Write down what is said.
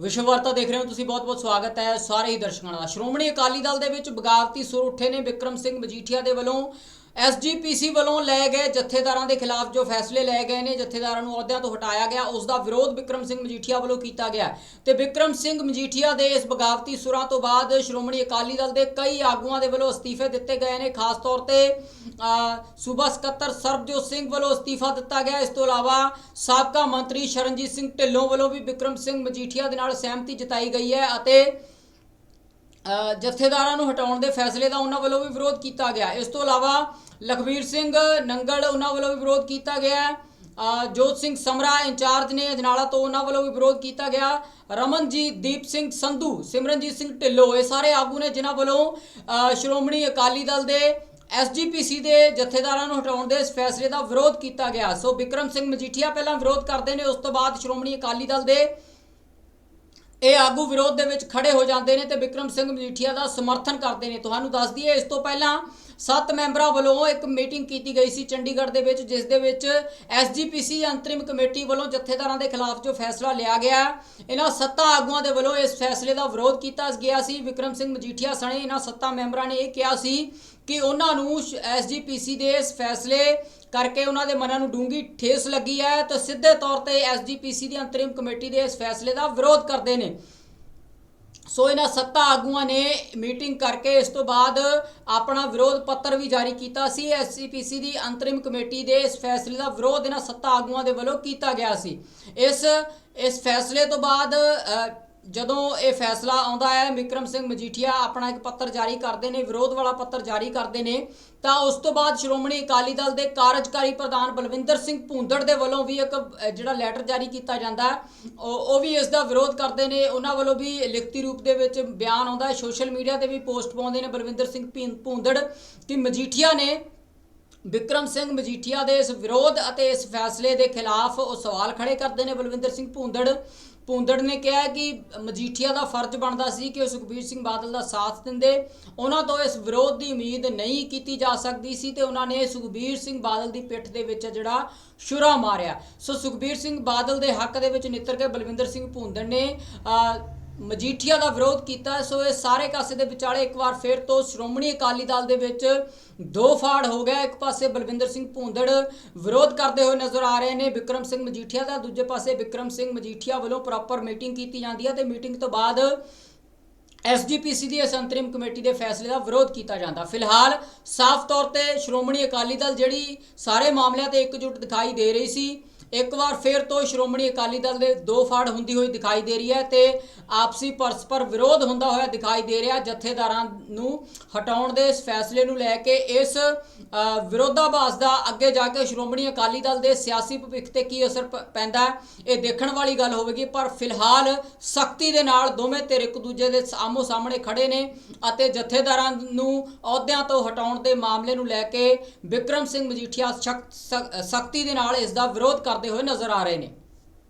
ਵਿਸ਼ਵ ਵਾਰਤਾ ਦੇਖ ਰਹੇ ਹੋ ਤੁਸੀਂ, ਬਹੁਤ-ਬਹੁਤ ਸਵਾਗਤ ਹੈ ਸਾਰੇ ਹੀ ਦਰਸ਼ਕਾਂ ਦਾ। ਸ਼੍ਰੋਮਣੀ ਅਕਾਲੀ ਦਲ ਦੇ ਵਿੱਚ ਬਗਾਵਤੀ ਸੁਰ ਉੱਠੇ ਨੇ ਵਿਕਰਮ ਸਿੰਘ ਮਜੀਠੀਆ ਦੇ ਵੱਲੋਂ। ਐਸਜੀਪੀਸੀ ਵੱਲੋਂ ਲਏ ਗਏ ਜਥੇਦਾਰਾਂ ਦੇ ਖਿਲਾਫ ਜੋ ਫੈਸਲੇ ਲਏ ਗਏ ਨੇ, ਜਥੇਦਾਰਾਂ ਨੂੰ ਅਹੁਦਿਆਂ ਤੋਂ ਹਟਾਇਆ ਗਿਆ। ਉਸ ਦਾ ਵਿਰੋਧ ਵਿਕਰਮ ਸਿੰਘ ਮਜੀਠੀਆ ਵੱਲੋਂ ਕੀਤਾ ਗਿਆ। ਤੇ ਵਿਕਰਮ ਸਿੰਘ ਮਜੀਠੀਆ ਦੇ ਇਸ ਬਗਾਵਤੀ ਸੁਰਾਂ ਤੋਂ ਬਾਅਦ ਸ਼੍ਰੋਮਣੀ ਅਕਾਲੀ ਦਲ ਦੇ ਕਈ ਆਗੂਆਂ ਦੇ ਵੱਲੋਂ ਅਸਤੀਫੇ ਦਿੱਤੇ ਗਏ ਨੇ। ਖਾਸ ਤੌਰ ਤੇ ਸੂਬਾ ਸਕੱਤਰ ਸਰਬਜੋਤ ਸਿੰਘ ਵੱਲੋਂ ਅਸਤੀਫਾ ਦਿੱਤਾ ਗਿਆ। ਇਸ ਤੋਂ ਇਲਾਵਾ ਸਾਬਕਾ ਮੰਤਰੀ ਸ਼ਰਨਜੀਤ ਸਿੰਘ ਢਿੱਲੋਂ ਵੱਲੋਂ ਵੀ ਵਿਕਰਮ ਸਿੰਘ ਮਜੀਠੀਆ ਦੇ ਨਾਲ ਸਹਿਮਤੀ ਜਤਾਈ ਗਈ ਹੈ ਅਤੇ ਜਥੇਦਾਰਾਂ ਨੂੰ ਹਟਾਉਣ ਦੇ ਫੈਸਲੇ ਦਾ ਉਹਨਾਂ ਵੱਲੋਂ ਵੀ ਵਿਰੋਧ ਕੀਤਾ ਗਿਆ। ਇਸ ਤੋਂ ਇਲਾਵਾ ਲਖਵੀਰ ਸਿੰਘ ਨੰਗਲ ਉਹਨਾਂ ਵੱਲੋਂ ਵੀ ਵਿਰੋਧ ਕੀਤਾ ਗਿਆ। ਜੋਤ ਸਿੰਘ ਸਮਰਾ ਇੰਚਾਰਜ ਨੇ ਅਜਨਾਲਾ ਤੋਂ ਉਹਨਾਂ ਵੱਲੋਂ ਵੀ ਵਿਰੋਧ ਕੀਤਾ ਗਿਆ। ਰਮਨਜੀਤ ਦੀਪ ਸਿੰਘ ਸੰਧੂ, ਸਿਮਰਨਜੀਤ ਸਿੰਘ ਢਿੱਲੋਂ ਇਹ ਸਾਰੇ ਆਗੂ ਨੇ ਜਿਨ੍ਹਾਂ ਵੱਲੋਂ ਸ਼੍ਰੋਮਣੀ ਅਕਾਲੀ ਦਲ ਦੇ ਐਸਜੀਪੀਸੀ ਦੇ ਜਥੇਦਾਰਾਂ ਨੂੰ ਹਟਾਉਣ ਦੇ ਇਸ ਫੈਸਲੇ ਦਾ ਵਿਰੋਧ ਕੀਤਾ ਗਿਆ। ਸੋ ਵਿਕਰਮ ਸਿੰਘ ਮਜੀਠੀਆ ਪਹਿਲਾਂ ਵਿਰੋਧ ਕਰਦੇ ਨੇ, ਉਸ ਤੋਂ ਬਾਅਦ ਸ਼੍ਰੋਮਣੀ ਅਕਾਲੀ ਦਲ ਦੇ ਇਹ ਆਗੂ ਵਿਰੋਧ ਦੇ ਵਿੱਚ ਖੜੇ ਹੋ ਜਾਂਦੇ ਨੇ ਤੇ ਵਿਕਰਮ ਸਿੰਘ ਮਜੀਠੀਆ ਦਾ ਸਮਰਥਨ ਕਰਦੇ ਨੇ। ਤੁਹਾਨੂੰ ਦੱਸ ਦਈਏ, ਇਸ ਤੋਂ ਪਹਿਲਾਂ ਸੱਤ ਮੈਂਬਰਾਂ ਵੱਲੋਂ ਇੱਕ ਮੀਟਿੰਗ ਕੀਤੀ ਗਈ ਸੀ ਚੰਡੀਗੜ੍ਹ ਦੇ ਵਿੱਚ, ਜਿਸ ਦੇ ਵਿੱਚ ਐਸਜੀਪੀਸੀ ਅੰਤਰਿਮ ਕਮੇਟੀ ਵੱਲੋਂ ਜਥੇਦਾਰਾਂ ਦੇ ਖਿਲਾਫ ਜੋ ਫੈਸਲਾ ਲਿਆ ਗਿਆ, ਇਹਨਾਂ ਸੱਤਾਂ ਆਗੂਆਂ ਦੇ ਵੱਲੋਂ ਇਸ ਫੈਸਲੇ ਦਾ ਵਿਰੋਧ ਕੀਤਾ ਗਿਆ ਸੀ। ਵਿਕਰਮ ਸਿੰਘ ਮਜੀਠੀਆ ਸਣੇ ਇਹਨਾਂ ਸੱਤਾਂ ਮੈਂਬਰਾਂ ਨੇ ਇਹ ਕਿਹਾ ਸੀ ਕਿ ਉਹਨਾਂ ਨੂੰ ਐਸਜੀਪੀਸੀ ਦੇ ਇਸ ਫੈਸਲੇ ਕਰਕੇ ਉਹਨਾਂ ਦੇ ਮਨਾਂ ਨੂੰ ਡੂੰਗੀ ਠੇਸ ਲੱਗੀ ਹੈ। ਤੇ ਸਿੱਧੇ ਤੌਰ ਤੇ ਐਸਜੀਪੀਸੀ ਦੀ ਅੰਤਰਿਮ ਕਮੇਟੀ ਦੇ ਇਸ ਫੈਸਲੇ ਦਾ ਵਿਰੋਧ ਕਰਦੇ ਨੇ। ਸੋ ਇਹਨਾਂ ਸੱਤਾ ਆਗੂਆਂ ਨੇ ਮੀਟਿੰਗ ਕਰਕੇ ਇਸ ਤੋਂ ਬਾਅਦ ਆਪਣਾ ਵਿਰੋਧ ਪੱਤਰ ਵੀ ਜਾਰੀ ਕੀਤਾ ਸੀ। ਐਸਸੀਪੀਸੀ ਦੀ ਅੰਤਰਿਮ ਕਮੇਟੀ ਦੇ ਇਸ ਫੈਸਲੇ ਦਾ ਵਿਰੋਧ ਇਹਨਾਂ ਸੱਤਾ ਆਗੂਆਂ ਦੇ ਵੱਲੋਂ ਕੀਤਾ ਗਿਆ ਸੀ। ਇਸ ਇਸ ਫੈਸਲੇ ਤੋਂ ਬਾਅਦ ਜਦੋਂ ਇਹ ਫੈਸਲਾ ਆਉਂਦਾ ਹੈ, ਵਿਕਰਮ ਸਿੰਘ ਮਜੀਠੀਆ ਆਪਣਾ ਇੱਕ ਪੱਤਰ ਜਾਰੀ ਕਰਦੇ ਨੇ, ਵਿਰੋਧ ਵਾਲਾ ਪੱਤਰ ਜਾਰੀ ਕਰਦੇ ਨੇ, ਤਾਂ ਉਸ ਤੋਂ ਬਾਅਦ ਸ਼੍ਰੋਮਣੀ ਅਕਾਲੀ ਦਲ ਦੇ ਕਾਰਜਕਾਰੀ ਪ੍ਰਧਾਨ ਬਲਵਿੰਦਰ ਸਿੰਘ ਭੂੰਦੜ ਦੇ ਵੱਲੋਂ ਵੀ ਇੱਕ ਜਿਹੜਾ ਲੈਟਰ ਜਾਰੀ ਕੀਤਾ ਜਾਂਦਾ ਉਹ ਉਹ ਵੀ ਇਸ ਦਾ ਵਿਰੋਧ ਕਰਦੇ ਨੇ, ਉਹਨਾਂ ਵੱਲੋਂ ਵੀ ਲਿਖਤੀ ਰੂਪ ਦੇ ਵਿੱਚ ਬਿਆਨ ਆਉਂਦਾ ਹੈ, ਸੋਸ਼ਲ ਮੀਡੀਆ ਤੇ ਵੀ ਪੋਸਟ ਪਾਉਂਦੇ ਨੇ ਬਲਵਿੰਦਰ ਸਿੰਘ ਭੀਂ- ਭੂੰਦੜ, ਕਿ ਮਜੀਠੀਆ ਨੇ ਵਿਕਰਮ ਸਿੰਘ ਮਜੀਠੀਆ ਦੇ ਇਸ ਵਿਰੋਧ ਅਤੇ ਇਸ ਫੈਸਲੇ ਦੇ ਖਿਲਾਫ ਉਹ ਸਵਾਲ ਖੜੇ ਕਰਦੇ ਨੇ ਬਲਵਿੰਦਰ ਸਿੰਘ ਭੂੰਦੜ ਭੂੰਦੜ ਨੇ ਕਿਹਾ ਕਿ ਮਜੀਠੀਆ ਦਾ ਫਰਜ਼ ਬਣਦਾ ਸੀ ਕਿ ਉਹ ਸੁਖਬੀਰ ਸਿੰਘ ਬਾਦਲ ਦਾ ਸਾਥ ਦਿੰਦੇ। ਉਹਨਾਂ ਤੋਂ ਇਸ ਵਿਰੋਧ ਦੀ ਉਮੀਦ ਨਹੀਂ ਕੀਤੀ ਜਾ ਸਕਦੀ ਸੀ ਤੇ ਉਹਨਾਂ ਨੇ ਸੁਖਬੀਰ ਸਿੰਘ ਬਾਦਲ ਦੀ ਪਿੱਠ ਦੇ ਵਿੱਚ ਜਿਹੜਾ ਸ਼ੁਰਾ ਮਾਰਿਆ। ਸੋ ਸੁਖਬੀਰ ਸਿੰਘ ਬਾਦਲ ਦੇ ਹੱਕ ਦੇ ਵਿੱਚ ਨਿੱਤਰ ਕੇ ਬਲਵਿੰਦਰ ਸਿੰਘ ਭੂੰਦੜ ਨੇ ਮਜੀਠੀਆ ਦਾ ਵਿਰੋਧ ਕੀਤਾ, ਸੋ ਇਹ ਸਾਰੇ ਕਾਸੇ ਦੇ ਵਿਚਾਲੇ ਇੱਕ ਵਾਰ ਫਿਰ ਤੋਂ ਸ਼੍ਰੋਮਣੀ ਅਕਾਲੀ ਦਲ ਦੇ ਵਿੱਚ ਦੋ ਫਾੜ ਹੋ ਗਿਆ ਇੱਕ ਪਾਸੇ ਬਲਵਿੰਦਰ ਸਿੰਘ ਭੂੰਦੜ ਵਿਰੋਧ ਕਰਦੇ ਹੋਏ ਨਜ਼ਰ ਆ ਰਹੇ ਨੇ। ਵਿਕਰਮ ਸਿੰਘ ਮਜੀਠੀਆ ਦਾ, ਦੂਜੇ ਪਾਸੇ ਵਿਕਰਮ ਸਿੰਘ ਮਜੀਠੀਆ ਵੱਲੋਂ ਪ੍ਰੋਪਰ ਮੀਟਿੰਗ ਕੀਤੀ ਜਾਂਦੀ ਹੈ ਤੇ ਮੀਟਿੰਗ ਤੋਂ ਬਾਅਦ ਐਸਜੀਪੀਸੀ ਦੀ ਇਸ ਅੰਤਰਿਮ ਕਮੇਟੀ ਦੇ ਫੈਸਲੇ ਦਾ ਵਿਰੋਧ ਕੀਤਾ ਜਾਂਦਾ। ਫਿਲਹਾਲ ਸਾਫ਼ ਤੌਰ ਤੇ ਸ਼੍ਰੋਮਣੀ ਅਕਾਲੀ ਦਲ ਜਿਹੜੀ ਸਾਰੇ ਮਾਮਲਿਆਂ ਤੇ ਇੱਕਜੁੱਟ ਦਿਖਾਈ ਦੇ ਰਹੀ ਸੀ ਇੱਕ ਵਾਰ ਫਿਰ ਤੋਂ ਸ਼੍ਰੋਮਣੀ ਅਕਾਲੀ ਦਲ ਦੇ ਦੋ ਫਾੜ ਹੁੰਦੀ ਹੋਈ ਦਿਖਾਈ ਦੇ ਰਹੀ ਹੈ ਤੇ ਆਪਸੀ ਪਰਸਪਰ ਵਿਰੋਧ ਹੁੰਦਾ ਹੋਇਆ ਦਿਖਾਈ ਦੇ ਰਿਹਾ ਜਥੇਦਾਰਾਂ ਨੂੰ ਹਟਾਉਣ ਦੇ ਇਸ ਫੈਸਲੇ ਨੂੰ ਲੈ ਕੇ ਇਸ ਵਿਰੋਧਾਭਾਸ ਦਾ ਅੱਗੇ ਜਾ ਕੇ ਸ਼੍ਰੋਮਣੀ ਅਕਾਲੀ ਦਲ ਦੇ ਸਿਆਸੀ ਭਵਿੱਖ ਤੇ ਕੀ ਅਸਰ ਪ- ਪੈਂਦਾ ਇਹ ਦੇਖਣ ਵਾਲੀ ਗੱਲ ਹੋਵੇਗੀ, ਪਰ ਫਿਲਹਾਲ ਸਖਤੀ ਦੇ ਨਾਲ ਦੋਵੇਂ ਧਿਰ ਇੱਕ ਦੂਜੇ ਦੇ ਆਮੋ ਸਾਹਮਣੇ ਖੜੇ ਨੇ ਅਤੇ ਜਥੇਦਾਰਾਂ ਨੂੰ ਅਹੁਦਿਆਂ ਤੋਂ ਹਟਾਉਣ ਦੇ ਮਾਮਲੇ ਨੂੰ ਲੈ ਕੇ ਵਿਕਰਮ ਸਿੰਘ ਮਜੀਠੀਆ ਸਖਤੀ ਦੇ ਨਾਲ ਇਸ ਦਾ ਵਿਰੋਧ ਕਰ ਕਰਦੇ ਹੋਏ ਨਜ਼ਰ ਆ ਰਹੇ ਨੇ।